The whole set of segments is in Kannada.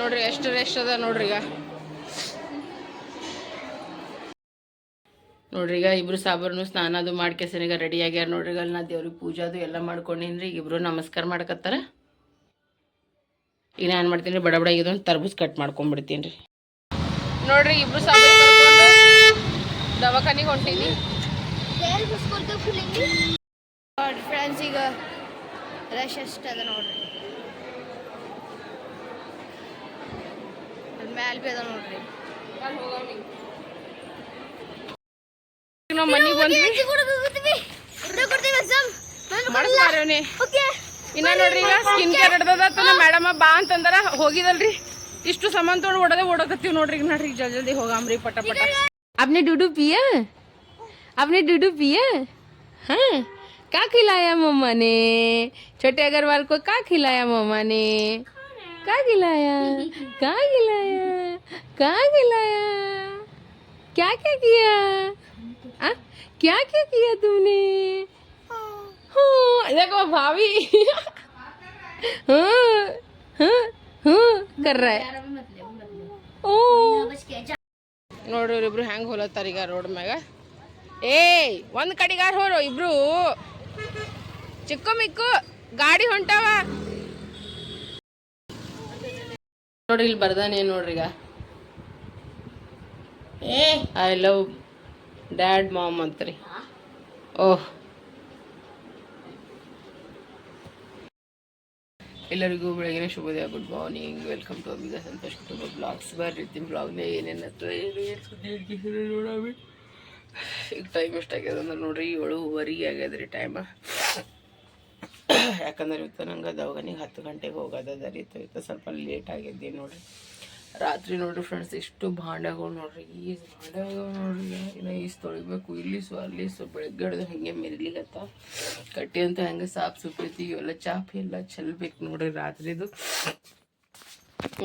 ನೋಡ್ರಿ, ಎಷ್ಟು ರೆಸ್ಟ್ ಅದ ನೋಡ್ರಿ ಈಗ. ನೋಡ್ರಿ, ಈಗ ಇಬ್ರು ಸಾಬರ್ನು ಸ್ನಾನ ಅದು ಮಾಡ್ಕೆಸನ್ ಈಗ ರೆಡಿ ಆಗ್ಯಾರ ನೋಡ್ರಿ ಈಗ ನಾ ದೇವ್ರಿಗೆ ಪೂಜೆ ಅದು ಎಲ್ಲ ಮಾಡ್ಕೊಂಡಿನ್ರಿ, ಈಗ ಇಬ್ರು ನಮಸ್ಕಾರ ಮಾಡ್ಕತ್ತಾರ. ಈಗ ನಾನು ಮಾಡ್ತೀನಿ, ಬಡ ಬಡ ಇದೊಂದು ತರ್ಬೂಸ್ ಕಟ್ ಮಾಡ್ಕೊಂಡ್ಬಿಡ್ತೀನಿ ರೀ ನೋಡ್ರಿ, ಇಬ್ರು ಸಾಬರ್ ದವಾಖಾನಿಗೆ ಹೊಂಟೀನಿ. ಫ್ರೆಂಡ್ಸ್ ಈಗ ರಶ್ ಅಷ್ಟು ಅದ ನೋಡ್ರಿ. ಮ್ಯಾಲ್ ಬಿ ಅದ ನೋಡ್ರಿ ನಾವು ಮನೆಗೆ ಬಂದ್ವಿ ಮಾಡಿಸ್ಬಾರವ್ನಿ ಇನ್ನ ನೋಡ್ರಿ ಈಗ ಸ್ಕಿನ್ ಕೇರ್ ಹಿಡ್ದದ ಮೇಡಮ್ ಬಾ ಅಂತಂದಾರ ಹೋಗಿದಲ್ರಿ ಇಷ್ಟು ಸಾಮಾನ್ ತೊಗೊಂಡು ಓಡೋದೇ ಓಡಕತ್ತೀವಿ ನೋಡ್ರಿ ಈಗ ನೋಡ್ರಿ ಜಲ್ದಿ ಜಲ್ದಿ ಹೋಗಾಮ್ರಿ ಪಟ ಪಟ आपने डूडू पिया आपने डूडू पिया हाँ क्या खिलाया मम्मा ने छोटे अग्रवाल को क्या खिलाया मम्मा ने क्या खिलाया क्या खिलाया क्या खिलाया क्या क्या किया आ? क्या क्या किया तुमने हाँ देखो भाभी हाँ हाँ हाँ कर रहा है ओ ನೋಡ್ರಿ ಇಬ್ರು ಹೆಂಗ್ ಹೋಲತ್ತಾರ ಈಗ ರೋಡ್ ಮ್ಯಾಗ ಏಯ್ ಒಂದ್ ಕಡಿಗಾರ ಹೋರು ಇಬ್ರು ಚಿಕ್ಕು ಮಿಕ್ಕು ಗಾಡಿ ಹೊಂಟಾವ ನೋಡ್ರಿ ಇಲ್ಲಿ ಬರ್ದಾನೆ ನೋಡ್ರಿ ಈಗ? ಏ. ಐ ಲವ್ ಡ್ಯಾಡ್ ಮಾಮ್ ಅಂತ್ರಿ. ಓಹ್. ಎಲ್ಲರಿಗೂ ಬೆಳಗಿನ ಶುಭೋದಯ ಗುಡ್ ಮಾರ್ನಿಂಗ್. ವೆಲ್ಕಮ್ ಟು ಅಮಿಗ ಸಂತೋಷ್ ಕುಟುಂಬ ಬ್ಲಾಗ್ಸ್. ಬರ್ರಿ ಬ್ಲಾಗ್ನ ಏನೇನು ಹತ್ರ ನೋಡಾವಿ ಈಗ ಟೈಮ್ ಎಷ್ಟಾಗ್ಯದ ಅಂದ್ರೆ ನೋಡ್ರಿ ಏಳುವರೆಗೆ ಆಗ್ಯದ ಟೈಮ ಯಾಕಂದ್ರೆ ಇವತ್ತು ನಂಗೆ ದವಾಖಾನಿಗೆ ಹತ್ತು ಗಂಟೆಗೆ ಹೋಗೋದದ ರೀ ಇವತ್ತು ಸ್ವಲ್ಪ ಲೇಟ್ ಆಗಿದ್ದೆ ನೋಡಿರಿ. ರಾತ್ರಿ ನೋಡ್ರಿ ಫ್ರೆಂಡ್ಸ್ ಇಷ್ಟು ಭಾಂಡಗಳು ನೋಡ್ರಿ. ಈ ಭಾಂಡಗಳು ನೋಡ್ರಿ, ಇನ್ನು ಇಷ್ಟು ತೊಳಿಬೇಕು, ಇಲ್ಲಿ ಸೊ, ಅಲ್ಲಿ ಸೊ, ಬೆಳಗ್ಗೆ ಹಿಡ್ದು ಹಿಂಗೆ ಮೆರ್ಲಿಗತ್ತ? ಕಟ್ಟಿ ಅಂತ ಹೆಂಗೆ ಸಾಪ್ ಸುಪ್ಪೈತಿ ಇವೆಲ್ಲ ಚಾಪಿ ಎಲ್ಲ ಚೆಲ್ಬೇಕು ನೋಡ್ರಿ ರಾತ್ರಿದು.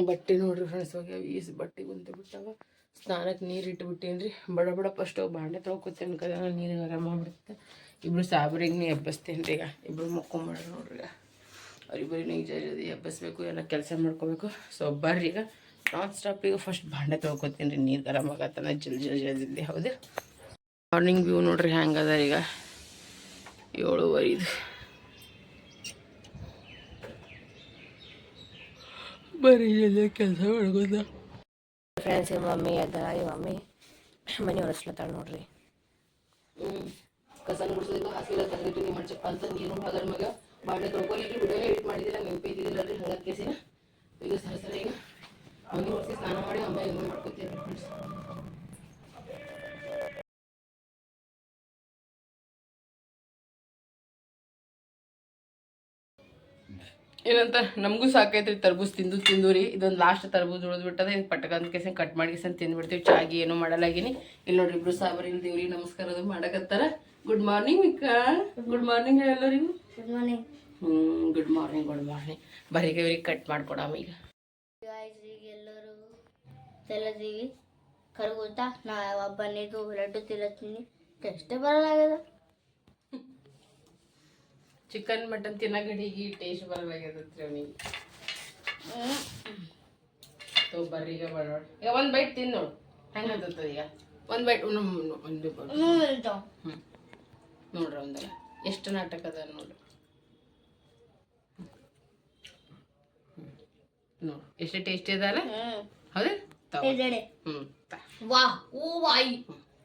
ಬಟ್ಟೆ ನೋಡ್ರಿ ಫ್ರೆಂಡ್ಸ್ ಹೋಗ್ಯಾವ ಈಸ್ ಬಟ್ಟೆ ಬಂದು ಬಿಟ್ಟಾವ. ಸ್ನಾನಕ್ಕೆ ನೀರು ಇಟ್ಬಿಟ್ಟೇನಿ ರೀ ಬಡ ಬಡ ಫಸ್ಟ್ ಬಾಂಡೆ ತೊಳ್ಕೊತೇನೆ ಕದ ನೀರು ಗರಂ ಆಗ್ಬಿಡುತ್ತೆ ಇಬ್ರು ಸಾಬ್ರಿಗೆ ನೀ ಎಬ್ಬಸ್ತೇನೆ ರೀ ಈಗ ಇಬ್ರು ಮುಕ್ಕೊಂಬಿಡ್ರಿ ನೋಡ್ರಿ ಈಗ ಅವ್ರಿಬ್ಬರಿಗೆ ಈಗ ಜಲ್ದಿ ಎಬ್ಬಸ್ಬೇಕು ಎಲ್ಲ ಕೆಲಸ ಮಾಡ್ಕೋಬೇಕು ಸೊ ಬರ್ರಿ ಈಗ ನಾನ್ ಸ್ಟಾಪ್ ಈಗ ಫಸ್ಟ್ ಬಾಂಡೆ ತೊಳ್ಕೊತೀನಿ ರೀ ನೀರು ಗರಂ ಆಗತ್ತನ ಜಲ್ದಿ ಜಲ್ದಿ ಜಲ್ದಿ ಹೌದು ಮಾರ್ನಿಂಗ್ ವ್ಯೂ ನೋಡ್ರಿ ಹೆಂಗದ ಈಗ ಏಳುವರೆದು ಬರೀ ಜಲ್ದಿ ಕೆಲಸ ಮಾಡ್ಕೋತ ಫ್ರೆಂಡ್ಸ್ ಈ ಮಮ್ಮಿ ಅದ ಈ ಮಮ್ಮಿ ಮನೆ ಒರೆಸ್ಲತ್ತಾಳ ನೋಡ್ರಿ ಕಸನ ಗುಡಿಸೋದಿಲ್ಲ ಹಾಸಿಲ್ಲ ತಂದಿಟ್ಟು ನೀವು ಮಾಡ್ಸಪ್ಪ ಅಂತ ನೀರು ಅದ್ರ ಮಗ ಬಾಂಡೆ ತೊಳ್ಕೊಲಿಕ್ಕೆ ವಿಡಿಯೋ ಎಡಿಟ್ ಮಾಡಿದಿಲ್ಲ ನೆನಪಿದ್ದಿಲ್ಲ ರೀ ಹಂಗೆ ಕೇಸಿನ ಈಗ ಸರ ಸರ ಈಗ ಮನೆ ಒರೆಸಿ ಸ್ನಾನ ಮಾಡಿ ಆಮೇಲೆ ಇದು ಮಾಡ್ಕೊತೀವಿ ಫ್ರೆಂಡ್ಸ್ ಏನಂತ, ನಮಗೂ ಸಾಕೈತ್ರಿ ತರ್ಬೂಸ್ ತಿಂದು ತಿಂದು ರೀ. ಇದೊಂದು ಲಾಸ್ಟ್ ತರ್ಬೂಸ್ ಉಳಿದ್ಬಿಟ್ಟದ ಇದು ಪಟಕಂತ ಕೇಸ ಕಟ್ ಮಾಡಿ ಕೇಸನ್ ತಿಂದ್ಬಿಡ್ತೀವಿ ಚಾಗಿ ಏನೂ ಮಾಡಲಾಗಿನಿ ಇಲ್ಲಿ ನೋಡ್ರಿ ಇಬ್ರು ಸಾಬರಿ ದೇವ್ರಿಗೆ ನಮಸ್ಕಾರ ಅದು ಮಾಡಕತ್ತಾರ. ಗುಡ್ ಮಾರ್ನಿಂಗ್ ಮಿಕ್ಕ ಗುಡ್ ಮಾರ್ನಿಂಗ್ ಎಲ್ಲರಿಗೂ ಗುಡ್ ಮಾರ್ನಿಂಗ್ ಹ್ಞೂ ಗುಡ್ ಮಾರ್ನಿಂಗ್ ಗುಡ್ ಮಾರ್ನಿಂಗ್ ಬರೀಗೆ ಇವ್ರಿಗೆ ಕಟ್ ಮಾಡ್ಕೊಡಮ್ಮ ಈಗ ಈಗ ಎಲ್ಲರೂ ತೆಲದೀವಿ ಕರ್ಗುತ್ತಾ? ನಾ ಯಾವಾಗ ಬಂದಿದ್ದು ಲಡ್ಡು ತಿನ್ನತ್ತೀನಿ ಟೆಸ್ಟೇ ಬರಲಾಗ್ಯದ ಚಿಕನ್ ಮಟನ್ ತಿನ್ನಗಡಿಗೆ ಟೇಸ್ಟ್ ಬರಲಾಗ್ಯದತ್ರಿ ಅವನಿಗೆ ತೋ ಬರ್ರಿ ಈಗ ಬರೋಣ ಈಗ ಒಂದು ಬೈಟ್ ತಿಂದು ನೋಡು. ಹೆಂಗದ ಈಗ? ಒಂದು ಬೈಟ್ ಒಂದು ಹ್ಞೂ ನೋಡ್ರಿ ಒಂದಲ್ಲ. ಎಷ್ಟು ನಾಟಕ ಅದ ನೋಡ್ರಿ. ನೋಡು ಎಷ್ಟು ಟೇಸ್ಟಿ ಅದಾರ ಹೌದು? ಹ್ಞೂ ತಾ. ವಾ ಓ ವಾಯ್.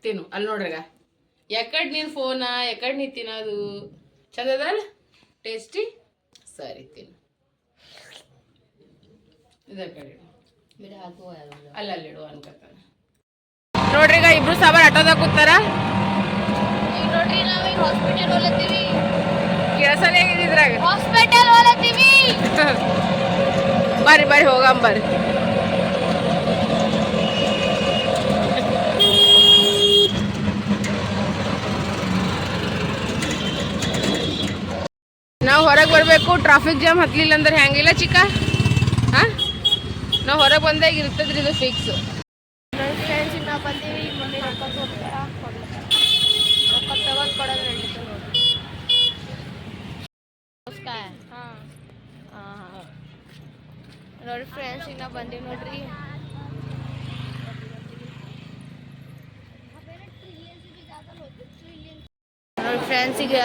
ತಿನ್ನು ಅಲ್ಲಿ ನೋಡ್ರಿಗ. ಎಕಡ್ ನೀನು ಫೋನ ಎಕಡ್ ನೀ ತಿನ್ನೋದು? ಚಂದ ಅದಲ್ಲ ಟೇಸ್ಟಿ ಸರಿ ತಿನ್ನು. ಇದ ಕಡೆ. ಅಲ್ಲ ಅಲ್ಲಿ ಇಡು ಅನ್ಕತ್ತಾನ. ನೋಡ್ರಿ ಈಗ ಇಬ್ರು ಸಾಬಾರ್ ಆಟೋದಾಗ ಕೂತಾರ? ಈಗ ನೋಡ್ರಿ ನಾವೀಗ ಹಾಸ್ಪಿಟಲ್ ಹೋಲತ್ತೀವಿ ಕೆಲಸನೇ ಇದ್ರಾಗ ಹಾಸ್ಪಿಟಲ್ ಹೋಲತ್ತೀವಿ ಬರ್ರಿ ಬರ್ರಿ ಹೋಗಂ ಬರ್ರಿ. ನಾವು ಹೊರಗೆ ಬರಬೇಕು ಟ್ರಾಫಿಕ್ ಜಾಮ್ ಹತ್ತಲಿಲ್ಲ ಅಂದ್ರೆ ಹೆಂಗಿಲ್ಲ ಚಿಕ್ಕ? ಹಾಂ? ನಾವು ಹೊರಗೆ ಬಂದಾಗ ಇರ್ತದ್ರಿ ಇದು ಫಿಕ್ಸ್ ಫ್ರೆಂಡ್ಸ್ ನಾವು ಬಂದೀವಿ ಈಗ ಮಮ್ಮಿ ರೊಕ್ಕ ಕೊಡ್ತಾರ ರೊಕ್ಕ ತಗೊಂಡ್ ಕೊಡೋದು ನಡೀತು ನೋಡ್ರಿ ನಮಸ್ಕಾರ ಹಾಂ ಹಾಂ ನೋಡಿ ಫ್ರೆಂಡ್ಸ್ ಈಗ ನಾವು ಬಂದೀವಿ ನೋಡ್ರಿ. ನೋಡಿ ಫ್ರೆಂಡ್ಸ್ ಈಗ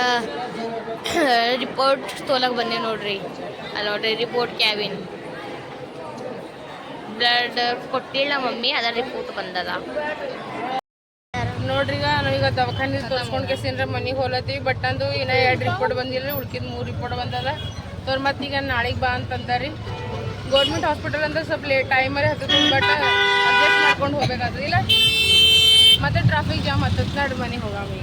ರಿಪೋರ್ಟ್ ತೊಲಕ್ ಬಂದೆ ನೋಡ್ರಿ. ಅಲ್ಲಿ ನೋಡ್ರಿ ರಿಪೋರ್ಟ್ ಕ್ಯಾಬಿನ್ ಬ್ಲಡ್ ಕೊಟ್ಟಿಲ್ಲ ಮಮ್ಮಿ, ಅದ ರಿಪೋರ್ಟ್ ಬಂದದ. ನೋಡ್ರಿ ಈಗ ನಾವೀಗ ದವಾಖಾನೆ ತೋರಿಸ್ಕೊಂಡು ಕೇಸಿಂದ್ರ ಮನೆಗೆ ಹೋಲತ್ತೀವಿ ಬಟ್ ಅಂದು ಇನ್ನ ಎರಡು ರಿಪೋರ್ಟ್ ಬಂದಿಲ್ಲ ಉಳ್ಕಿದ ಮೂರು ರಿಪೋರ್ಟ್ ಬಂದದ. ತೋರ್ ಮತ್ತೀಗ ನಾಳೆಗೆ ಬಾ ಅಂತಂದಾರಿ. ಗೌರ್ಮೆಂಟ್ ಹಾಸ್ಪಿಟಲ್ ಅಂದ್ರೆ ಸ್ವಲ್ಪ ಲೇಟ್ ಟೈಮರೇ ಹತ್ತದ ಬಟ್ ಅಡ್ಜಸ್ಟ್ ಮಾಡ್ಕೊಂಡು ಹೋಗ್ಬೇಕಾದ್ರೆ. ಇಲ್ಲ, ಮತ್ತೆ ಟ್ರಾಫಿಕ್ ಜಾಮ್ ಹತ್ತದ ನಡು ಮನೆಗೆ ಹೋಗಾಮಿ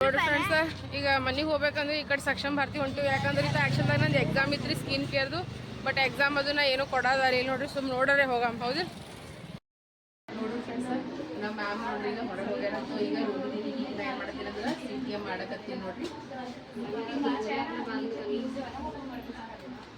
ನೋಡ್ರಿ ಫ್ರೆಂಡ್ಸ್ ಈಗ ಮನೆಗೆ ಹೋಗ್ಬೇಕಂದ್ರೆ ಈ ಕಡೆ ಸಕ್ಷಮ್ ಭಾರತಿ ಹೊಂಟು ಯಾಕಂದ್ರೆ ಇದು ಆ್ಯಕ್ಷನ್ದಾಗ ನಂದು ಎಕ್ಸಾಮ್ ಇದ್ರಿ ಸ್ಕಿನ್ ಕೇರ್ದು ಬಟ್ ಎಕ್ಸಾಮ್ ಅದನ್ನ ಏನೋ ಕೊಡೋದಾರಿ ಇಲ್ಲಿ ನೋಡ್ರಿ ಸುಮ್ಮನೆ ನೋಡ್ರೆ ಹೋಗಾಮ ಹೌದು? ನೋಡ್ರಿ ಫ್ರೆಂಡ್ಸ್ ನಮ್ಮ ಮ್ಯಾಮ್ ನೋಡ್ರಿ, ಈಗ ಹೊರಗೆ ಈಗ ನಾ ಮಾಡ್ತೀನಿ ಅಂದ್ರೆ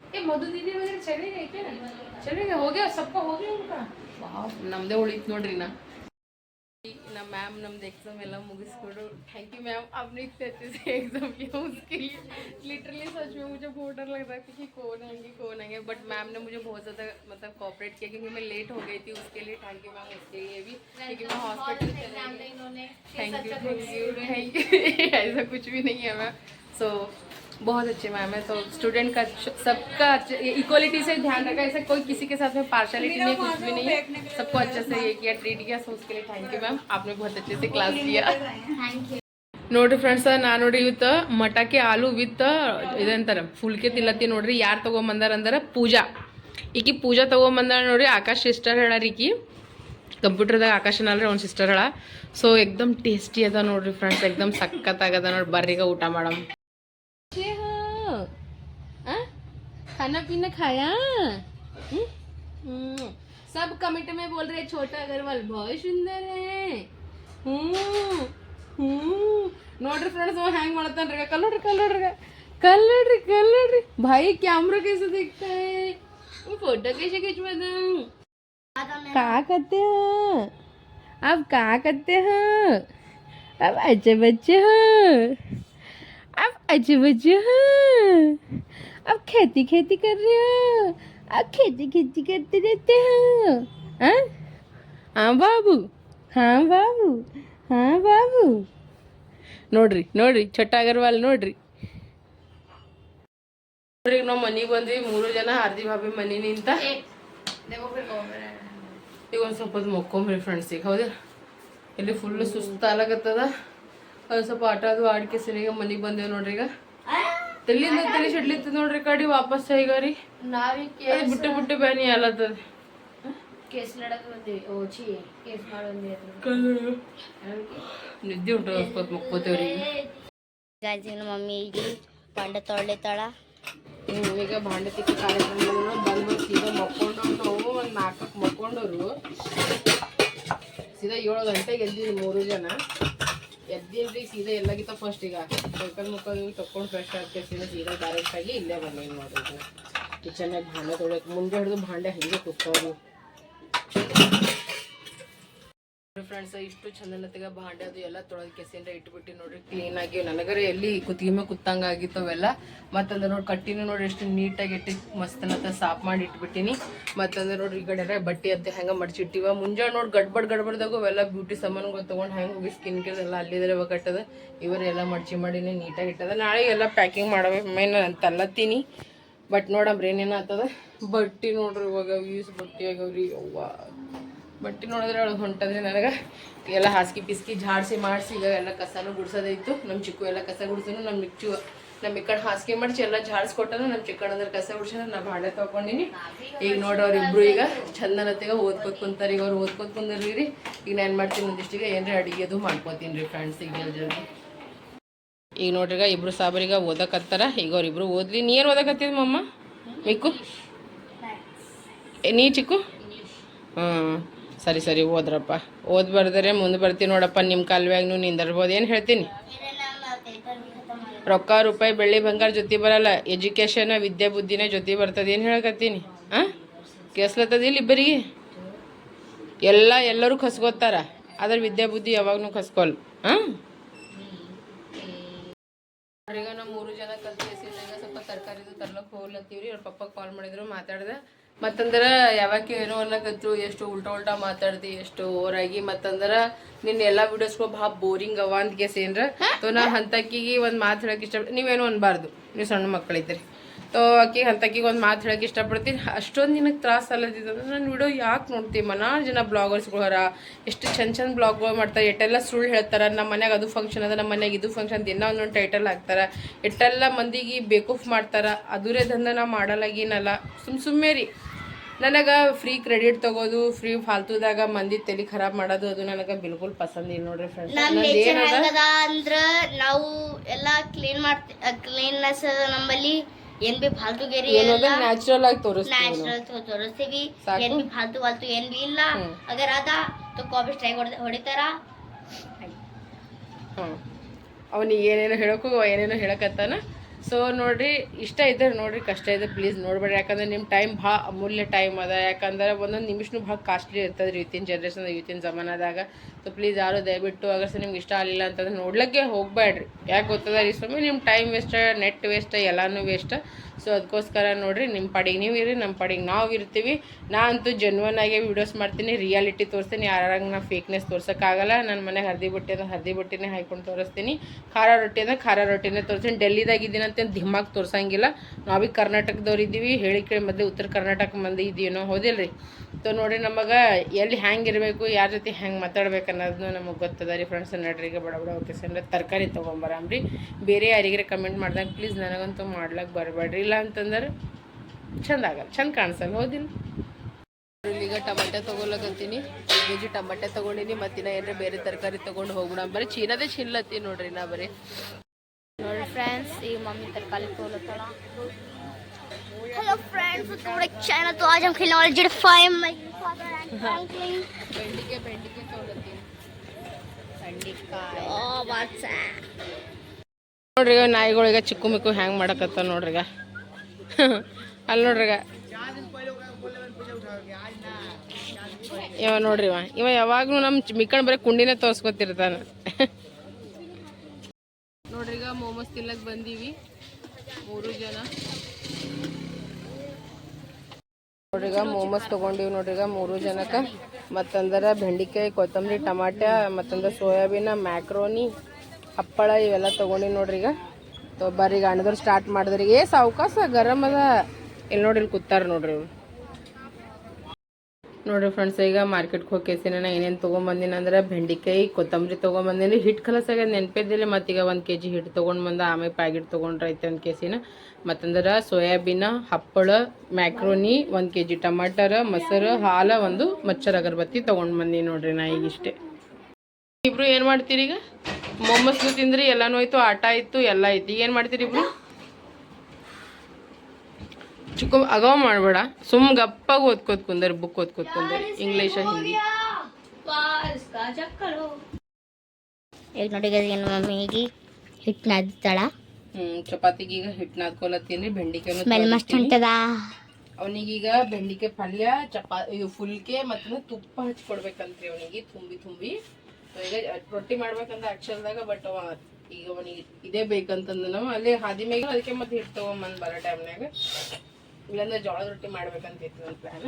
ಏ ಮಧು ದೀದಿ ವಗೇರೆ ಚಳಿ ಐತೆ ಚಳಿ ಹೋಗ್ಯಾವ ಸಪ್ಪ ಹೋಗಿ ವಾವ್ ನಮ್ದೇ ಉಳಿತು ನೋಡ್ರಿ ನಾ ನಮ್ಮ मैम ನಮ್ದು एग्जाम ಎಲ್ಲ मुझिसकोडो थैंक यू मैम आपने इतने अच्छे से एग्जाम किया उसके लिए लिटरली सच में मुझे बहुत डर लग रहा था कि कौन आएंगे कौन आएंगे बट मैम ने मुझे बहुत ज़्यादा मतलब कॉपरेट किया क्योंकि मैं लेट हो गई थी उसके लिए थैंक यू मैम उसके लिए भी क्योंकि मैं hospital thank you thank you thank you ऐसा कुछ भी नहीं है मैम सो बहुत अच्छे मैम है तो स्टूडेंट का सबका इक्वलिटी से ध्यान रखा ऐसा कोई किसी के साथ में पार्शलिटी नहीं कुछ भी नहीं है सबको अच्छे से ये किया ट्रीट किया सो उसके लिए थैंक यू मैम आपने बहुत अच्छे से क्लास लिया ನೋಡ್ರಿ ಫ್ರೆಂಡ್ಸ್ ನಾನು ನೋಡಿ ಇವತ್ತು ಮಟಕೆ ಆಲೂ ವಿತ್ ಇದಂತಾರ ಫುಲ್ಕೆ ತಿಲ್ಲತ್ತಿ ನೋಡ್ರಿ ಯಾರು ತೊಗೊಂಬಂದಾರ ಅಂದ್ರೆ ಪೂಜಾ ಈಕಿ ಪೂಜಾ ತೊಗೊಂಬಂದಾರ ನೋಡ್ರಿ ಆಕಾಶ್ ಸಿಸ್ಟರ್ ಹೇಳಾರ ಈಕಿ ಕಂಪ್ಯೂಟರ್ದಾಗ ಆಕಾಶ್ ಅಲ್ರಿ ಅವ್ನ ಸಿಸ್ಟರ್ ಹೇಳ ಸೊ ಎಕ್ದಮ್ ಟೇಸ್ಟಿ ಅದ ನೋಡ್ರಿ ಫ್ರೆಂಡ್ಸ್ ಎಕ್ದಮ್ ಸಖತ್ತಾಗದ ನೋಡಿ ಬರ್ರಿಗ ಊಟ ಮಾಡಮ್ खाना पीना खाया हम्म? हम्म। सब कमेंट में बोल रहे छोटा अग्रवाल बहुत सुंदर है हम्म हम्म ನೋಡ್ರಿ ಫ್ರೆಂಡ್ಸ್ ಅವ ಹ್ಯಾಂಗ್ ಮಾಡತ್ತಾನ್ರಿ ಕಲ್ ನೋಡ್ರಿ ಕಲ್ ನೋಡ್ರಿ ಕಲ್ ನೋಡ್ರಿ ಕಲ್ ನೋಡ್ರಿ भाई कैमरा कैसे दिखता है वो फोटो कैसे खिंचवाता हूँ क्या करते हो आप क्या करते हो आप अच्छे बच्चे हो आप अच्छे बच्चे हो आप खेती खेती कर रहे हो आप खेती खेती करते रहते हो हाँ हाँ बाबू हाँ बाबू हाँ बाबू ನೋಡ್ರಿ ನೋಡ್ರಿ ಚಟ್ಟ ಅಗರ್ವಾಲ್ ನೋಡ್ರಿ ನೋಡ್ರಿ ನಾವು ಮನೆಗೆ ಬಂದ್ವಿ ಮೂರು ಜನ ಆರ್ದಿ ಭಾಬಿ ಮನೆ ನಿಂತ ಈಗ ಒಂದು ಸ್ವಲ್ಪ ಹೊತ್ತು ಮಕ್ಕೊಂಬ್ರಿ ಫ್ರೆಂಡ್ಸ್ ಈಗ ಹೌದಾ ಇಲ್ಲಿ ಫುಲ್ ಸುಸ್ತಾಲಾಗತ್ತದ ಒಂದು ಸ್ವಲ್ಪ ಆಟ ಅದು ಆಡ್ಕೆ ಸರಿಯಾಗಿ ಮನೆಗೆ ಬಂದೇವು ನೋಡ್ರಿ ಈಗ. ತಲ್ಲಿಂದ ತಲೆ ಸಿಡ್ಲಿತ್ತದ ನೋಡ್ರಿ ಕಡಿ ವಾಪಸ್ ಈಗ ರೀ? ಬಿಟ್ಟು ಬಿಟ್ಟು ಬ್ಯಾನಿ ಅಲ್ಲತ್ತದ. ಕೇಸ್ ನಡಕ್ ಬಂದೀವಿ. ಓಚಿ ಕೇಸ್ ಮಾಡಿ ನಿದ್ದೆ ಉಂಟು ಹೊತ್ತು ಮಕ್ಕೋತೇವ್ರಿ ಈಗ. ಗಾಜಿನ ಮಮ್ಮಿ ಇಲ್ಲಿ ಬಂಡೆ ತೊಳ್ಳಿತಾಳ ಹ್ಮ್, ಈಗ ಭಾಂಡೆ ತಿಕ್ಕಿ ಕಾರ್ಯಕ್ರಮ ಬಂದು ಸೀದಾ ಮಕ್ಕೊಂಡು ನಾವು ಒಂದು ನಾಲ್ಕಕ್ಕೆ ಮಕ್ಕೊಂಡವ್ರು. ಸೀದಾ ಏಳು ಗಂಟೆಗೆ ಎದ್ದಿವಿ ಮೂರು ಜನ. ಎದ್ದೀನ್ರಿ ಸೀದಾ ಎಲ್ಲಾಗಿತ್ತು ಫಸ್ಟ್ ಈಗ ಸೈಕಲ್ ಮುಖ ತಕೊಂಡು ಫ್ರೆಶ್ ಆಗ್ತೇವೆ ಸೀದಾ ಡೈರೆಕ್ಟ್ ಆಗಿ ಇಲ್ಲೇ ಬಂದೇವಿ ಮಾಡೋದು ಕಿಚನ್ನಾಗ ಭಾಂಡೆ ತೊಳೆ ಮುಂದೆ ಹಿಡಿದು ಭಾಂಡೆ ಹಂಗೆ ಕೂತ್ಕೊಂಡು ಫ್ರೆಂಡ್ಸ್ ಇಷ್ಟು ಚಂದನತೆಗ ಭಾಂಡೆ ಅದು ಎಲ್ಲ ತೊಳೆದ ಕೆಸಿಂದ ಇಟ್ಬಿಟ್ಟು ನೋಡ್ರಿ ಕ್ಲೀನ್ ಆಗಿ ನನಗರೆ ಎಲ್ಲಿ ಕುತ್ತಿಗೆ ಕುತ್ತಂಗ ಆಗಿತ್ತವೆಲ್ಲ ಮತ್ತಂದ್ರೆ ನೋಡಿ, ಕಟ್ಟಿನ ನೋಡ್ರಿ ಎಷ್ಟು ನೀಟಾಗಿ ಇಟ್ಟು ಮಸ್ತನತ್ತ ಸಾಫ್ ಮಾಡಿ ಇಟ್ಬಿಟ್ಟಿನಿ. ಮತ್ತಂದ್ರೆ ನೋಡ್ರಿ ಈ ಕಡೆ ಬಟ್ಟೆ ಅಂತ ಹೆಂಗ ಮಡ್ಚಿಟ್ಟಿವ. ಮುಂಜಾನೆ ನೋಡಿ, ಗಡ್ಬಡ್ ಗಡ್ಬಡ್ದಾಗ ಅವೆಲ್ಲ ಬ್ಯೂಟಿ ಸಾಮಾನುಗಳು ತೊಗೊಂಡು ಹೆಂಗೆ ಹೋಗಿ ಸ್ಕಿನ್ ಕೇರ್ ಎಲ್ಲ ಅಲ್ಲಿದ್ರೆ ಕಟ್ಟದ ಇವರೆಲ್ಲ ಮಡ್ಚಿ ಮಾಡಿನಿ ನೀಟಾಗಿ ಇಟ್ಟದ. ನಾಳೆ ಎಲ್ಲ ಪ್ಯಾಕಿಂಗ್ ಮಾಡಬೇಕು ಮೇನ್ ನಾನು ತಲ್ಲತ್ತೀನಿ ಬಟ್ ನೋಡಮ್ರಿ ಏನೇನು ಆಗ್ತದ. ಬಟ್ಟೆ ನೋಡ್ರಿ ಇವಾಗ ಯೂಸ್ ಬಟ್ಟೆ ಆಗವ್ರಿ ಅವ್ವ ಬಟ್ಟೆ ನೋಡಿದ್ರೆ ಅವಳು ಹೊಂಟದ್ರಿ ನನಗೆ ಎಲ್ಲ ಹಾಸಿಗೆ ಪಿಸ್ಕಿ ಜಾಡಿಸಿ ಮಾಡಿಸಿ, ಈಗ ಎಲ್ಲ ಕಸನೂ ಗುಡ್ಸೋದೈತು. ನಮ್ಮ ಚಿಕ್ಕು ಎಲ್ಲ ಕಸ ಗುಡ್ಸೋನು ನಮ್ಮ ಮಿಕ್ಚು ನಮ್ಮ ಕಡೆ ಹಾಸಿಗೆ ಮಾಡಿಸಿ ಎಲ್ಲ ಜಾಡಿಸ್ಕೊಟ್ಟನು ನಮ್ಮ ಚಿಕ್ಕಣ್ಣದ್ರ ಕಸ ಗುಡ್ಸೋಣ ನಾ ಬಾಳೆ ತೊಗೊಂಡಿನಿ ಈಗ ನೋಡಿ ಅವ್ರಿಬ್ರು ಈಗ ಚಂದನತ್ತಿಗೆ ಓದ್ಕೊತ್ ಕುಂತಾರೆ, ಈಗ ಅವ್ರು ಓದ್ಕೊತ್ ಕುಂದ್ರಿ ರೀ ಈಗ ನಾನು ಏನು ಮಾಡ್ತೀನಿ ಒಂದಿಷ್ಟಿಗೆ ಏನರ ಅಡಿಗೆ ಅದು ಮಾಡ್ಕೋತೀನಿ ರೀ ಫ್ರೆಂಡ್ಸ್ ಈಗ ಜಲ್ದಿ. ಈಗ ನೋಡ್ರಿಗ ಇಬ್ರು ಸಾಬರಿಗ ಓದಕತ್ತಾರ, ಈಗ ಅವ್ರಿಬ್ರು ಓದ್ಲಿ. ನೀ ಏನು ಓದಕತ್ತಿದ್ ಮಮ್ಮ ಮಿಕ್ಕು? ನೀ ಚಿಕ್ಕು? ಹಾಂ ಸರಿ ಸರಿ, ಓದ್ರಪ್ಪ. ಓದ್ ಬರ್ದರೆ ಮುಂದೆ ಬರ್ತೀನಿ ನೋಡಪ್ಪ ನಿಮ್ಮ ಕಾಲ್ವ್ಯಾಗ್ನು ನಿಂದಿರ್ಬೋದು ಏನು ಹೇಳ್ತೀನಿ? ರೊಕ್ಕ, ರೂಪಾಯಿ, ಬೆಳ್ಳಿ, ಬಂಗಾರ ಜೊತೆ ಬರಲ್ಲ. ಎಜುಕೇಷನ್ ವಿದ್ಯೆ, ಬುದ್ಧಿನೇ ಜೊತೆ ಬರ್ತದೆ. ಏನು ಹೇಳಕತ್ತೀನಿ? ಹಾಂ ಕೇಸ್ಲತ್ತದಿಲ್ಲ ಇಬ್ಬರಿಗೆ? ಎಲ್ಲ, ಎಲ್ಲರೂ ಕಸ್ಕೋತಾರ ಆದ್ರೆ ವಿದ್ಯೆ, ಬುದ್ಧಿ ಯಾವಾಗ್ನು ಕಸ್ಕೊಲ್. ಹಾಂ ನಾವು ಮೂರು ಜನ ಕಲ್ತಿ ಸ್ವಲ್ಪ ತರಕಾರಿದು ತರ್ಲಕ್ಕೆ ಹೋಗ್ಲತ್ತೀವ್ರಿ. ಅವ್ರ ಪಪ್ಪ ಕಾಲ್ ಮಾಡಿದ್ರು, ಮಾತಾಡ್ದೆ. ಮತ್ತಂದ್ರ ಯಾವಾಗ ಏನೋ ಅನ್ನಕತ್ರು ಎಷ್ಟು ಉಲ್ಟಾ ಉಲ್ಟಾ ಮಾತಾಡ್ತಿ ಎಷ್ಟು ಓರಾಗಿ. ಮತ್ತಂದ್ರ ನಿನ್ನ ಎಲ್ಲಾ ವಿಡಿಯೋಸ್ಗಳು ಬಾ ಬೋರಿಂಗ್ ಅವ ಅಂತ ಕೇಸ್ ಏನ್ರ ತೋ ನಾ ಹಂತಕ್ಕಿಗೆ ಒಂದು ಮಾತು ಹೇಳಕ್ ಇಷ್ಟ ನೀವೇನು ಅನ್ಬಾರ್ದು. ನೀವು ಸಣ್ಣ ಮಕ್ಕಳಿದ್ರಿ ತೋ ಆಕಿ ಹಂತಕ್ಕಿಗೆ ಒಂದು ಮಾತು ಹೇಳಕ್ ಇಷ್ಟಪಡ್ತೀನಿ. ಅಷ್ಟೊಂದು ನಿನಗೆ ತ್ರಾಸ ಅಲ್ಲದಿದ್ದಂದ್ರೆ ನನ್ನ ವಿಡಿಯೋ ಯಾಕೆ ನೋಡ್ತಿ ಮನಾರ್ ಜನ ಬ್ಲಾಗರ್ಸ್ಗಳು ಹರ. ಎಷ್ಟು ಚಂದ ಚಂದ ಬ್ಲಾಗ್ಗಳು ಮಾಡ್ತಾರೆ. ಎಷ್ಟೆಲ್ಲ ಸುಳ್ಳು ಹೇಳ್ತಾರೆ. ನಮ್ಮ ಮನ್ಯಾಗ ಅದು ಫಂಕ್ಷನ್ ಅದ ನಮ್ಮ ಮನ್ಯಾಗ ಇದು ಫಂಕ್ಷನ್ ದಿನ ಒಂದೊಂದು ಟೈಟಲ್ ಹಾಕ್ತಾರೆ. ಎಷ್ಟೆಲ್ಲ ಮಂದಿಗೆ ಬೇಕೂಫ್ ಮಾಡ್ತಾರೆ. ಅದುರೇ ದಂಧ ನಾ ಮಾಡಲಾಗಿನಲ್ಲ. ಸುಮ್ ಸುಮ್ಮನೆ ರೀ. ನನಗೆ ಫ್ರೀ ಕ್ರೆಡಿಟ್ ತಗೋದು ಫ್ರೀ ಫಾಲ್ತುದಾಗ ಮಂದಿ ತಲೆ ಖರಾಬ್ ಮಾಡೋದು ಅದು ನನಗೆ ಬಿಲ್ಕುಲ್ ಪಸಂದ್ ಇಲ್ಲ ನೋಡ್ರಿ ಫ್ರೆಂಡ್ಸ್ ಅಂದ್ರೆ ನಾವು ಎಲ್ಲ ಕ್ಲೀನ್ ಮಾಡ್ತಿ ಕ್ಲೀನ್ನೆಸ್ ನಮ್ಮಲ್ಲಿ. ಏನ್ ಬಿ ಫಾಲ್ತುಗೇರಿ ಏನೋದ ನ್ಯಾಚುರಲ್ ಆಗಿ ತೋರಿಸ್ತೀವಿ. ನ್ಯಾಚುರಲ್ ತೋರಿಸ್ತೀವಿ? ಏನ್ ಬಿ ಫಾಲ್ತು ಫಾಲ್ತು ಏನ್ ಬಿ ಇಲ್ಲ. ಅಗರ್ ಅದ तो ಕಾಪಿ ಸ್ಟ್ರೈಕ್ ಹೊಡಿತಾರ. ಅವನಿಗೆ ಏನೇನೋ ಹೇಳಕ್ಕೂ ಏನೇನೋ ಹೇಳಕತ್ತಾನ. ಸೊ ನೋಡ್ರಿ, ಇಷ್ಟ ಇದ್ರೆ ನೋಡ್ರಿ, ಕಷ್ಟ ಇದೆ ಪ್ಲೀಸ್ ನೋಡ್ಬೇಡಿ ಯಾಕಂದ್ರೆ ನಿಮ್ಮ ಟೈಮ್ ಭಾಳ ಅಮೂಲ್ಯ ಟೈಮ್ ಅದ. ಯಾಕಂದ್ರೆ ಒಂದೊಂದು ನಿಮಿಷನೂ ಭಾಳ ಕಾಸ್ಟ್ಲಿ ಇರ್ತದೆ ರೀ ಇವತ್ತಿನ ಜನ್ರೇಷನ್ ಇವತ್ತಿನ ಜಮಾನದಾಗ. ಸೊ ಪ್ಲೀಸ್ ಯಾರು ದಯವಿಟ್ಟು ಸಹ ನಿಮ್ಗೆ ಇಷ್ಟ ಆಗಲಿಲ್ಲ ಅಂತಂದ್ರೆ ನೋಡ್ಲಿಕ್ಕೆ ಹೋಗ್ಬೇಡ್ರಿ. ಯಾಕೆ ಗೊತ್ತದ ರೀ ಸ್ವಾಮಿ? ನಿಮ್ಮ ಟೈಮ್ ವೇಸ್ಟ್ ನೆಟ್ ವೇಸ್ಟ್ ಎಲ್ಲಾನು ವೇಸ್ಟ್ ಸೊ ಅದಕ್ಕೋಸ್ಕರ ನೋಡ್ರಿ ನಿಮ್ಮ ಪಾಡಿಗೆ ನೀವು ಇರಿ ನಮ್ಮ ಪಡಿಗೆ ನಾವು ಇರ್ತೀವಿ. ನಾ ಅಂತೂ ಜನ್ವನ್ ಆಗಿ ವಿಡಿಯೋಸ್ ಮಾಡ್ತೀನಿ ರಿಯಾಲಿಟಿ ತೋರಿಸ್ತೀನಿ. ಯಾರಾಗ ನಾ ಫೇಕ್ನೆಸ್ ತೋರ್ಸೋಕ್ಕಾಗಲ್ಲ ನನ್ನ ಮನೆಗೆ ಹರ್ದಿ ಬಟ್ಟೆ ಅಂದ್ರೆ ಹರ್ದಿ ಬಟ್ಟೆನೇ ಹಾಕೊಂಡು ತೋರಿಸ್ತೀನಿ. ಖಾರ ರೊಟ್ಟಿ ಅಂದ್ರೆ ಖಾರ ರೊಟ್ಟಿನೇ ತೋರಿಸ್ತೀನಿ. ಡೆಲ್ಲಿದಾಗ ಇದ್ದೀನಿ ಅಂತ ಧಿಮಾಕ್ ತೋರ್ಸಂಗಿಲ್ಲ. ನಾವೀಗ ಕರ್ನಾಟಕದವ್ರು ಇದ್ದೀವಿ, ಹೇಳಿ ಕೇಳಿ ಮೊದಲು ಉತ್ತರ ಕರ್ನಾಟಕ ಮಂದಿ ಇದೀವಿ ನಾವು ರೀ ಸೊ ನೋಡಿ ನಮಗೆ ಎಲ್ಲಿ ಹ್ಯಾಂಗೆ ಇರಬೇಕು, ಯಾರ ಜೊತೆ ಹೆಂಗೆ ಮಾತಾಡ್ಬೇಕು ಅನ್ನೋದನ್ನು ನಮಗೆ ಗೊತ್ತದ ರೀ ಫ್ರೆಂಡ್ಸ್ ನಡ್ರಿ. ಈಗ ಬಡ ಬಡ ಓಕೆ ಸರ್ ತರಕಾರಿ ತೊಗೊಂಬರಾಮ್ರಿ. ಬೇರೆ ಯಾರಿಗಾರ ಕಮೆಂಟ್ ಮಾಡ್ದಂಗೆ ಪ್ಲೀಸ್ ನನಗಂತೂ ಮಾಡ್ಲಕ್ಕೆ ಬರಬೇಡ್ರಿ ಇಲ್ಲ ಅಂತಂದ್ರೆ ಚಂದ ಆಗಲ್ಲ, ಚಂದ ಕಾಣಿಸಲ್ಲ ಹೌದಿಲ್ಲ ಈಗ ಟಮಾಟೆ ತೊಗೊಳಕಂತೀನಿ ಜಿ ಟಮಾಟೆ ತೊಗೊಂಡಿನಿ ಮತ್ತಿನ ಏನಾರ ಬೇರೆ ತರಕಾರಿ ತೊಗೊಂಡು ಹೋಗೋಣ ಬರೀ ಚೀನದೇ ಚಿನ್ಲತ್ತೀನಿ ನೋಡ್ರಿ ನಾ ಬರೀ. ಫ್ರೆಂಡ್ಸ್ ಈಗ मम्मी तरकारी खोलता हेलो फ्रेंड्स तुम्हारे चैनल तो आज हम खेलने वाले Z my father and Franklin भिंडी के भिंडी के चौलती भिंडी का ओ वाचा ನೋಡ್ರಿ ನಾಯಿಗಳಿಗೆ ಚಿಕ್ಕು ಮಿಕ್ಕು ಹ್ಯಾಂಗ್ ಮಾಡಕತ್ತ ನೋಡ್ರಿ ಅಲ್ಲಿ ನೋಡ್ರಿ ಇವ ನೋಡ್ರಿ ಇವ. ಯಾವಾಗಲೂ ನಮ್ಮ ಮಿಕ್ಕಣ ಬರೀ ಕುಂಡಿನೇ ತೋರ್ಸ್ಕೊತಿರ್ತಾನೆ. ನೋಡ್ರಿ, ಈಗ ಮೋಮೋಸ್ ತಿನ್ನಕ್ ಬಂದೀವಿ. ಮೂರು ಜನ. ನೋಡ್ರಿಗ ಮೋಮೋಸ್ ತಗೊಂಡಿವಿ ನೋಡ್ರಿಗ ಮೂರು ಜನಕ್ಕೆ ಮತ್ತಂದ್ರ ಬೆಂಡಿಕಾಯಿ, ಕೊತ್ತಂಬರಿ, ಟಮಾಟ, ಮತ್ತಂದ್ರ ಸೋಯಾಬೀನ್, ಮ್ಯಾಕ್ರೋನಿ, ಹಪ್ಪಳ ಇವೆಲ್ಲ ತೊಗೊಂಡಿವಿ ನೋಡ್ರಿಗ ಈಗ. ತೊ ಬರ್ರಿ, ಈಗ ಅಣ್ಣದವ್ರು ಸ್ಟಾರ್ಟ್ ಮಾಡಿದ್ರಿ. ಏ ಸಾವ್ಕಾಸ ಗರಂ ಅದ. ಇಲ್ಲಿ ನೋಡ್ರಿ ಇಲ್ಲಿ ಕೂತಾರ ನೋಡ್ರಿ ಇವ್ರು. ನೋಡ್ರಿ ಫ್ರೆಂಡ್ಸ್ ಈಗ ಮಾರ್ಕೆಟ್ಗೆ ಹೋಗಿ ನಾನು ಏನೇನು ತೊಗೊಂಬಂದಿನ ಅಂದ್ರೆ ಬೆಂಡಿಕಾಯಿ, ಕೊತ್ತಂಬರಿ ತೊಗೊಂಬಂದಿನಿ. ಹಿಟ್ಟು ಕಲಸಾಗ ನೆನಪಿದ್ದಿಲ್ಲ ಮತ್ತೀಗ ಒಂದು ಕೆ ಜಿ ಹಿಟ್ಟು ತೊಗೊಂಡು ಬಂದ, ಆಮೇಲೆ ಪ್ಯಾಕೆಟ್ ತೊಗೊಂಡ್ರೈತೆ ಒಂದು ಕೇಸಿನ. ಮತ್ತಂದ್ರೆ ಸೋಯಾಬೀನ, ಹಪ್ಪಳ, ಮ್ಯಾಕ್ರೋನಿ, ಒಂದು ಕೆ ಜಿ ಟಮಾಟರ, ಮೊಸರು, ಹಾಲು, ಒಂದು ಮಚ್ಚರ್ ಅಗರಬತ್ತಿ ತೊಗೊಂಡು ಬಂದೀನಿ ನೋಡ್ರಿ ನಾ ಈಗ ಇಷ್ಟೇ. ಇಬ್ರು ಏನು ಮಾಡ್ತೀರಿ ಈಗ? ಮೊಮ್ಮಸ್ಲು ತಿಂದ್ರಿ, ಎಲ್ಲನೂ ಆಯ್ತು ಆಟ ಆಯಿತು, ಎಲ್ಲ ಆಯ್ತು. ಈಗ ಏನು ಮಾಡ್ತೀರಿ ಇಬ್ರು? ಚಿಕ್ಕ ಅಗವ ಮಾಡಬೇಡ. ಸುಮ್ ಗಪ್ಪಾಗಿ ಓದ್ಕೋತ್ ಕುಂದರ್ ಬುಕ್ ಓದ್ಕೋತ್ ಕುಂದರ್ ಇಂಗ್ಲೀಷ ಹಿಂದಿ ಈಗ ನೋಡಿ ಏನು ಮಮ್ಮಿ ಈಗ ಹಿಟ್ಟು ನಾದಿತ್ತಾಳ ಹ್ಮ್ ಚಪಾತಿಗೆ ಈಗ ಹಿಟ್ಟು ನಾದ್ಕೊಲತ್ತೀನಿ ಬೆಂಡಿಕಾಯಿ ಸ್ಮೆಲ್ ಮಸ್ತ್ ಹೊಂಟದ ಅವನಿಗೀಗ ಬೆಂಡಿಕಾಯಿ ಪಲ್ಯ ಚಪಾ ಇದು ಫುಲ್ಕೆ ಮತ್ತು ತುಪ್ಪ ಹಚ್ಕೊಡ್ಬೇಕಂತ್ರಿ ಅವನಿಗೆ ತುಂಬಿ ತುಂಬಿ. ಈಗ ರೊಟ್ಟಿ ಮಾಡ್ಬೇಕಂತ ಅಕ್ಷರದಾಗ ಬಟ್ ಅವ ಈಗ ಅವನಿಗೆ ಇದೇ ಬೇಕಂತಂದ ನಾವು ಅಲ್ಲಿ ಹಾದಿ ಮೇಗ ಅದಕ್ಕೆ ಮತ್ತೆ ಹಿಟ್ಟು ತೊಗೊಂಬಂದು ಬರೋ ಟೈಮ್ನಾಗ ಇಲ್ಲಾಂದ್ರೆ ಜೋಳದ ರೊಟ್ಟಿ ಮಾಡ್ಬೇಕಂತ ಇತ್ತು ನನ್ನ ಪ್ಲಾನ್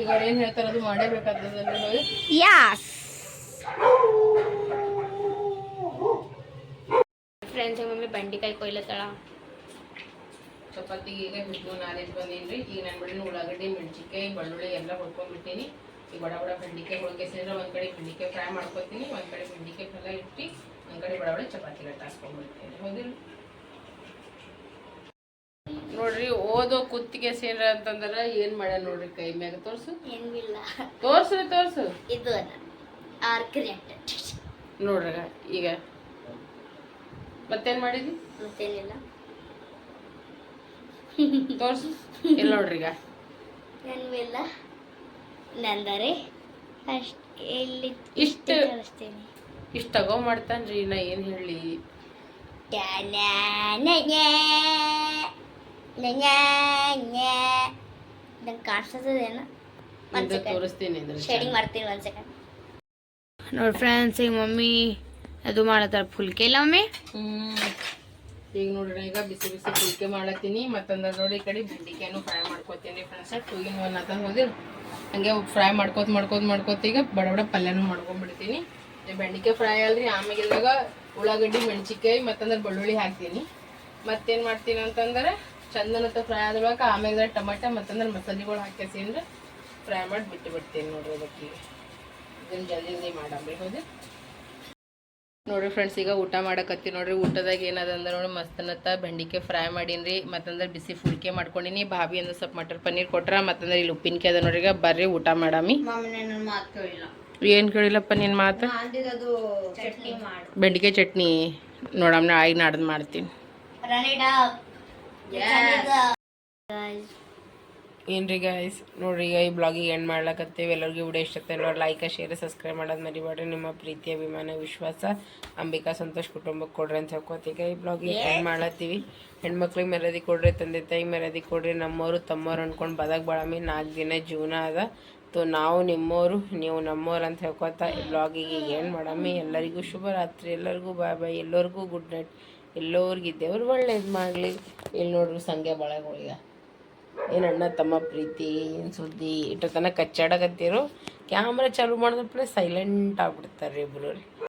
ಈಗ ಅವ್ರು ಏನು ಹೇಳ್ತಾರೆ ಅದು ಹೋಗಿ ಯಾಸ್ ಫ್ರೆಂಡ್ಸ್ ಮಮ್ಮಿ ಬೆಂಡಿಕಾಯಿ ಕೊಯ್ಲತ್ತಳ. ಚಪಾತಿಗೆ ಈಗ ಹಿಟ್ಟು ನಾಲೇಜ್ ಬಂದೀನಿ ಈಗ ನನ್ನ ಬಿಡಿನ ಉಳ್ಳಾಗಡ್ಡಿ ಮೆಣಸಿನ್ಕಾಯಿ ಬೆಳ್ಳುಳ್ಳಿ ಎಲ್ಲ ಹೊಡ್ಕೊಂಡ್ಬಿಟ್ಟಿನಿ ಈಗ ಬಡ ಬಡ ಬೆಂಡಿಕಾಯಿ ಹೋಳ್ಕೆಸಿದ್ರೆ ಒಂದ್ ಕಡೆ ಬೆಂಡಿಕಾಯಿ ಫ್ರೈ ಮಾಡ್ಕೊತೀನಿ ಒಂದ್ ಕಡೆ ಬೆಂಡಿಕಾಯಿ ಪಲ್ಯ ಇಟ್ಟು ಒಂದ್ ಕಡೆ ಬಡ ಬಡ ಚಪಾತಿ ಟಾಸ್ಕೊಂಡ್ಬಿಡ್ತೀನಿ ಹೌದಿಲ್ಲ ನೋಡ್ರಿ ಓದೋ ಕುತ್ತಿಗೆ ಸೇರ ಅಂತಂದ್ರ ಏನ್ ಮಾಡ್ಯ ನೋಡ್ರಿ ಕೈ ಮ್ಯಾಗ? ತೋರ್ಸು. ಇಲ್ಲ ತೋರ್ಸು ತೋರ್ಸು. ಇದು ಆರ್ ಕ್ರಿಯೇಟೆಡ್ ನೋಡ್ರಿ ಈಗ. ಮತ್ತೇನ್ ಮಾಡಿದಿ? ಮತ್ತೇನಿಲ್ಲ. ತೋರ್ಸು. ಇಲ್ಲ ನೋಡ್ರಿ ಈಗ ಏನೂ ಇಲ್ಲ ನಂದರೆ ಫಸ್ಟ್ ಇಲ್ಲಿ ಇಷ್ಟು. ತೋರಿಸ್ತೀನಿ ಇಷ್ಟು ತಗೋ ಮಾಡ್ತಾನ್ರಿ ನಾ ಏನು ಹೇಳಿ. ನಂಗೆ ಕಾಣಿಸ್ತದೇನು ತೋರಿಸ್ತೀನಿ ಶೇಡಿಂಗ್ ಮಾಡ್ತೀನಿ ಒಂದು ಸೆಕೆಂಡ್ ನೋಡಿ ಫ್ರೆಂಡ್ಸ್ ಈಗ ಮಮ್ಮಿ ಅದು ಮಾಡತ್ತಾರ ಫುಲ್ಕೆ ಇಲ್ಲ ಮಮ್ಮಿ? ಹ್ಮ್. ಈಗ ನೋಡ್ರಿ ಈಗ ಬಿಸಿ ಬಿಸಿ ಫುಲ್ಕೆ ಮಾಡತ್ತೀನಿ. ಮತ್ತಂದ್ರೆ ನೋಡಿ ಈ ಕಡೆ ಬೆಂಡಿಕಾಯನ್ನು ಫ್ರೈ ಮಾಡ್ಕೋತೀನಿ ಫ್ರೆಂಡ್ಸ್ ಟೂ ಇನ್ ಒನ್ ಅಂತ ಹೋದಿರ್ ಹಂಗೆ ಫ್ರೈ ಮಾಡ್ಕೋತ ಮಾಡ್ಕೋತ ಮಾಡ್ಕೋತ ಈಗ ಬಡ ಬಡ ಪಲ್ಯನೂ ಮಾಡ್ಕೊಂಡ್ಬಿಡ್ತೀನಿ ಬೆಂಡಿಕಾಯಿ ಫ್ರೈ ಅಲ್ರಿ ಆಮೇಲೆ ಇದ್ರಾಗ ಉಳ್ಳಾಗಡ್ಡಿ ಮೆಣಸಿಕಾಯಿ ಮತ್ತಂದ್ರೆ ಬೆಳ್ಳುಳ್ಳಿ ಹಾಕ್ತೀನಿ. ಮತ್ತೇನು ಮಾಡ್ತೀನಿ ಅಂತಂದ್ರೆ ಚಂದನತ್ತ ಫ್ರೈ ಆದ್ರೊಳಗೆ ಆಮೇಲೆ ಟೊಮೆಟೊ ಮತ್ತಂದ್ರೆ ಮಸಾಲೆಗಳು ಹಾಕಿ ಅಂದ್ರೆ ಫ್ರೈ ಮಾಡಿ ಬಿಟ್ಟು ಬಿಡ್ತೀನಿ ನೋಡ್ರಿ ಅದಕ್ಕೆ. ಇದನ್ನ ಜಲ್ದಿ ಜಲ್ದಿ ಮಾಡಮ್ರಿ ಹೌದು? ನೋಡ್ರಿ ಫ್ರೆಂಡ್ಸ್ ಈಗ ಊಟ ಮಾಡಕತ್ತಿ ನೋಡ್ರಿ. ಊಟದಾಗ ಏನದ ಅಂದ್ರೆ ನೋಡಿ ಮಸ್ತನತ್ತ ಬೆಂಡಿಕೆ ಫ್ರೈ ಮಾಡೀನಿ ಮತ್ತಂದ್ರೆ ಬಿಸಿ ಫುಲ್ಕೆ ಮಾಡ್ಕೊಂಡಿನಿ. ಭಾಬಿ ಅಂದ್ರೆ ಸ್ವಲ್ಪ ಮಟರ್ ಪನ್ನೀರ್ ಕೊಟ್ರ ಮತ್ತಂದ್ರೆ ಇಲ್ಲಿ ಉಪ್ಪಿನಕಾಯಿ ಅದ ನೋಡ್ರಿ. ಈಗ ಬರ್ರಿ ಊಟ ಮಾಡಾಮಿ. ಏನ್ ಕೇಳಿಲ್ಲಪ್ಪ ನಿನ್ ಮಾತು? ಚಟ್ನಿ ಮಾಡು. ಬೆಂಡಿಕಾಯಿ ಚಟ್ನಿ ನೋಡಮ್ಮ ಆಗಿ ನಾಡ್ದು ಮಾಡ್ತೀನಿ. ಏನ್ರಿ ಗಾಯ್ಸ್ ನೋಡ್ರಿ ಈಗ ಈ ಬ್ಲಾಗಿಗೆ ಎಂಡ್ ಮಾಡ್ಲಕತ್ತೀವಿ. ಎಲ್ಲರಿಗೂ ವಿಡಿಯೋ ಇಷ್ಟ ನೋಡಿ ಲೈಕ್ ಶೇರ್ ಸಬ್ಸ್ಕ್ರೈಬ್ ಮಾಡೋದು ಮರಿಬೇಡ್ರಿ. ನಿಮ್ಮ ಪ್ರೀತಿ ಅಭಿಮಾನ ವಿಶ್ವಾಸ ಅಂಬಿಕಾ ಸಂತೋಷ್ ಕುಟುಂಬಕ್ಕೆ ಕೊಡ್ರಿ ಅಂತ ಹೇಳ್ಕೊತೀಗ ಈ ಬ್ಲಾಗಿಗೆ ಎಂಡ್ ಮಾಡ್ಲತ್ತೀವಿ. ಹೆಣ್ಮಕ್ಳಿಗೆ ಮರ್ಯಾದೆ ಕೊಡ್ರಿ ತಂದೆ ತಾಯಿ ಮರ್ಯಾದೆ ಕೊಡ್ರಿ. ನಮ್ಮವರು ತಮ್ಮವ್ರು ಅಂದ್ಕೊಂಡು ಬದಕ್ ಬಾಳಮಿ ನಾಲ್ಕು ದಿನ ಜೀವನ ಅದ. ತೋ ನಾವು ನಿಮ್ಮವರು ನೀವು ನಮ್ಮವ್ರು ಅಂತ ಹೇಳ್ಕೊತಾ ಈ ಬ್ಲಾಗಿಗೆ ಏನು ಮಾಡಮ್ಮಿ. ಎಲ್ಲರಿಗೂ ಶುಭರಾತ್ರಿ ಎಲ್ಲರಿಗೂ ಬಾಯ್ ಬಾಯ್ ಎಲ್ಲರಿಗೂ ಗುಡ್ ನೈಟ್ ಎಲ್ಲರಿಗೂ ದೇವ್ರು ಒಳ್ಳೇದು ಮಾಡಲಿ. ಇಲ್ಲಿ ನೋಡ್ರಿ ಸಂಖ್ಯೆ ಬಳಗ ಏನು ಅಣ್ಣ ತಮ್ಮ ಪ್ರೀತಿ, ಏನು ಸುದ್ದಿ? ಇಟ್ಟು ತನಕ ಕಚ್ಚಾಡಕತ್ತೀರು? ಕ್ಯಾಮ್ರಾ ಚಾಲು ಮಾಡಿದ್ರೆ ಸೈಲೆಂಟ್ ಆಗ್ಬಿಡ್ತಾರೆ ರೀ ರೀ